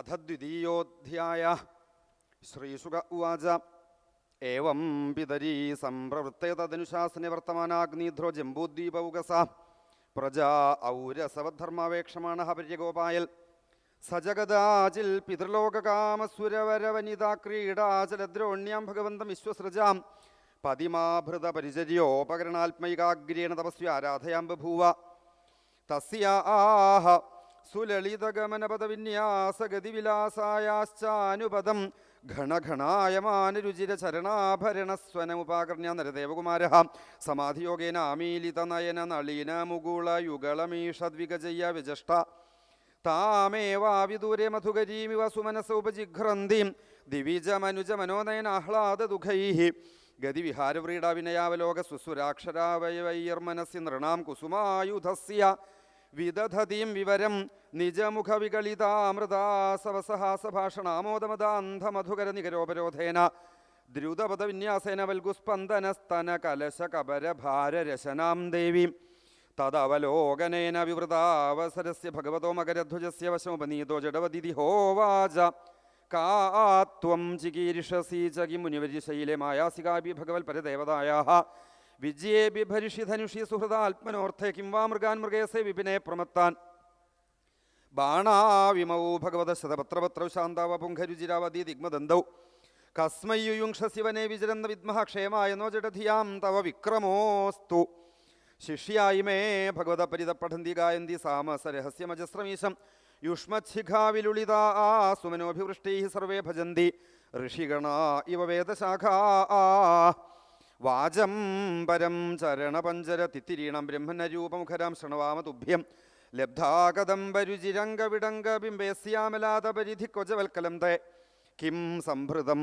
അഥ ദ്വിതീയോധ്യായ ശ്രീസുഖ ഉവാച ഏവം പിതരീ സംപ്രവൃത്തേ തദനുശാസനെ വർത്തമാനാഗ്നിധ്രോ ജംബൂദ്വീപൗകസ പ്രജാ ഔരസവധർമാവേക്ഷമാണ പര്യഗോപായൽ। സജഗദാചിൽ പിതൃലോകകാമസുരവരവനിതാ ക്രീഡാചലദ്രോണ്യാം ഭഗവന്തം വിശ്വസൃജാം। പതിമാഭൃത പരിചര്യോപകരണാത്മൈകാഗ്രേണ തപസ്വി ആരാധയാം ബഭൂവ। തസ്യാഹ സുലളിതഗമനപദവിന്യാസഗതിവിലാസായാശ്ചാനുപദം ഘണഘണായമാനുരുചിര ചരണാഭരണസ്വനമുപാകർണ്യ നരദേവകുമാര. സമാധിയോഗേന ആമീലിതനയന നളീന മുകുള യുഗളമീഷദ്വിഗജയ്യ വിജഷ്ട. താമേവാവിദൂരെ മധുകരീമിവ സുമനസ ഉപജിഘ്രന്തിം. ദിവിജമനുജ മനോനയനാഹ്ലാദദുഃഖൈ ഗതിവിഹാരവ്രീഡാവിനയാവലോക സുസുരാക്ഷരാവയവൈർമനസി നൃണാം കുസുമായുധസ്യ. വിദധതീം വിവരം നിജമുഖവികളിതാമൃതാസവസഹാസഭാഷണാമോദമദാന്ധമധുകര നികരോപരോധേന ദ്രുതപദവിന്യാസേന വൽഗുസ്പന്ദനസ്തന കലശ കബരഭാരരശനാം ദേവീം തദവലോകനേന വിവൃതാവസരസ്യ ഭഗവതോ മകരധ്വജസ്യ വശമുപനീതോ ജഡവതിഥി ഹോവാച കാ ത്വം ചികീരിഷസി ച കിം മുനിവരിശൈലെ മായാസികാഭി ഭഗവൽ പരദേവതായാ വിജയേ ബിഭരിഷി ധനുഷി സുഹൃദാത്മനോർത്ഥേ കിം വാ മൃഗാൻ മൃഗേസേ വിപിനെ പ്രമത്താൻ. ബാണാവിമൗ ഭഗവത ശതപത്രപത്രൗ ശാന്താവ പുംഖരുചിരാവതി ദിഗ്മദന്തൗ. കസ്മയുയുംക്ഷ ശിവനെ വിചരന്ന വിദ്മഹ ക്ഷേമായ നോ ജഡധിയാം തവ വിക്രമോസ്തു. ശിഷ്യായിമേ ഭഗവത പരിത പഠന്തി ഗായന്തി സാമസ രഹസ്യമജസ്രമീശം യുഷ്മച്ഛിഖാവിലുളിതാ സുമനോഭിവൃഷ്ടൈ സർവേ ഭജന്തി. ഋഷിഗണ ഇവ വേദശാഖാ. വാചം പരം ചരണപഞ്ചര തിത്തിരീണം ബ്രഹ്മണരൂപമുഖരാം ശൃണവാമതുഭ്യം. ലബ്ധാകദംബരുചിരംഗവിടംഗബിംബേസ്യാമലാതപരിധി കൊജവൽക്കലം തേ. കിം സംഭൃതം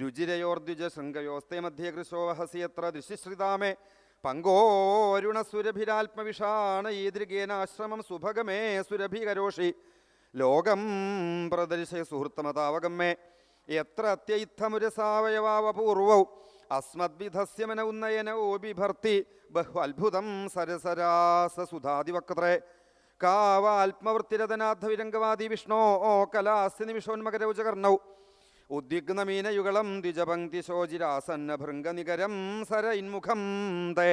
രുചിരയോർദ്വിജ ശൃംഗയോസ്തേ മധ്യേ കൃശോ വഹസി യത്ര ദൃശിശ്രിതാമേ പങ്കോരുണസുരഭിരാത്മവിഷാണ ഈദൃഗേനാശ്രമം സുഭഗമേ സുരഭികരോഷി. ലോകം പ്രദർശയ സുഹൃത്തമതാവഗമേ എത്ര അത്യൈത്തമുരസാവയവാവപൂർവൗ അസ്മദ്വിധസ്യ ഉന്നയന ഉന്നയനോ ബിഭർത്തി ബഹു അത്ഭുതം സരസരാസ സുധാതിവക്ത്രേ കാവാത്മവൃത്തിരതനാഥവിരംഗവാദി വിഷ്ണോ ഓ കലാസ്യ നിമിഷോന്മകരൗചകർണൗ. ഉദ്വിഗ്നമീനയുഗളം ദ്വിജപങ്ക്തി ശോചിരാസന്ന ഭൃംഗനികരം സര ഇന്മുഖം തേ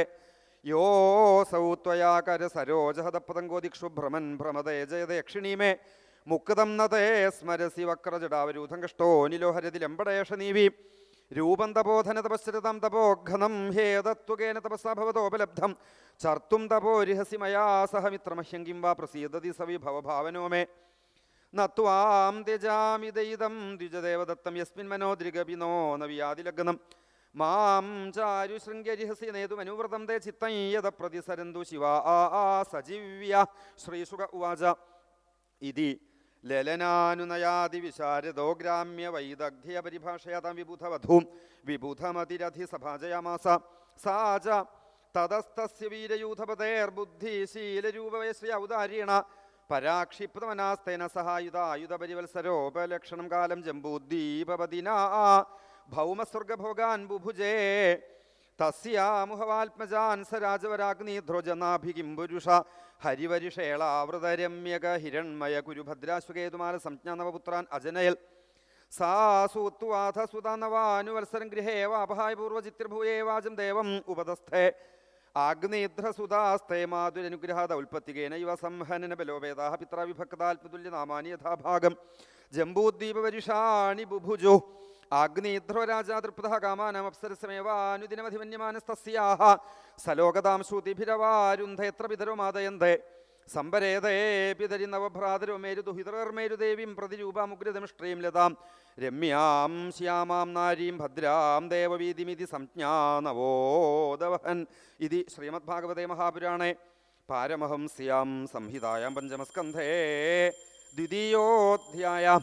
യോസൗ ത്വയാ കര സരോജഹതപതങ്കോദിക്ഷു ഭ്രമൻ ഭ്രമതേ ജയദക്ഷിണീമേ. മുക്തം നതേ സ്മരസി വക്രജടാവരൂധം കഷ്ടോ നിലോഹരതി ലംബടേഷ നീവി. രൂപം തപോധന തപശ്ചരിതം തപോഘനം ഹേതത്വകേന തപസ്സാഭവതോപലബ്ധം ചർത്തും തപോരിഹസി മയാ സഹ മിത്രമഹ്യം കിം വാ പ്രസീദതി സവിഭവഭാവനോ മേ. നത്വാം ത്യജാമി ദൈതം ദ്വിജദേവദത്തം യസ്മിൻ മനോദ്രിഗപിനോ നവ്യാതിലഗ്നം. മാം ചാരു ശൃംഗരിഹസി നേതുമനുവ്രതം തേ ചിത്തം യത പ്രതിസരന്തു ശിവ ആ സജീവ്യ. ശ്രീശുക ഉവാച. ഇതി ലലനാനുനയാതി വിശാരദോ ഗ്രാമ്യ വൈദഗ്ധ്യ പരിഭാഷയാതാം വിബുധവധൂം. വിബുധമതിരധി സഭാജയാമാസ. സാ ച തതസ്തസ്യ വീരയൂഥപതേർബുദ്ധിശീലരൂപവേ ഔദാര്യേണ. പരാക്ഷിപ്തമനാസ്തേന സഹായുധ ആയുധപരിവത്സരോപലക്ഷണം കാലം ജംബൂദ്ദീപതിന ഭൗമസ്വർഗഭോഗാൻ ബുഭുജേ. തസ്യാമുഹവാത്മജാൻ സ രാജവരാഗ്നിധ്രുജനാഭികിം പുരുഷ ഹരിവരിഷേളാവൃതരമ്യക ഹിരൺമയ കുരുഭദ്രാശ്വകേതുമാല സംജ്ഞാനവപുത്രാൻ അജനയൽ സാ സൂത്വാഥ സുതാനവാനുവത്സരം ഗൃഹേ വാപഹായ പൂർവചിത്രഭൂയേ വാചം ദേവം ഉപതസ്ഥേ ആഗ്നേധ്രസുതാസ്തേ മാതുരനുഗ്രഹാത ഉൽപ്പത്തികേന ഇവ സംഹനന ബലോപേതാ പിത്രാവിഭക്താത്മതുല്യനാമാനി യഥാഭാഗം ജംബൂദ്വീപവരിഷാണി ബുഭുജു ആഗ്നേധ്രവരാജാ തൃപ്തഃ കാമാനമപ്സരസമേവാനുദിനമധിമന്യമാനസ്തസ്യാഹ സലോകതാം ശ്രുതിഭിരവാരുന്ധേത്ര പിതരോ മാതയന്തേ? സംബരേതേ പിതരി നവഭ്രാതരോ മേരുദുഹിതർമേരുദേവീം പ്രതിരൂപാമുഗ്രതമിഷ്ട്രീം ലതാം. രമ്യാം ശ്യാമാം നാരീം ഭദ്രാം ദേവവീതിമിതി സംജ്ഞാനവോദവഹൻ ഇതി ശ്രീമദ്ഭാഗവതേ മഹാപുരാണേ. പാരമഹംസ്യാം സംഹിതായാം പഞ്ചമസ്കന്ധേ. ദ്വിതീയോധ്യായ.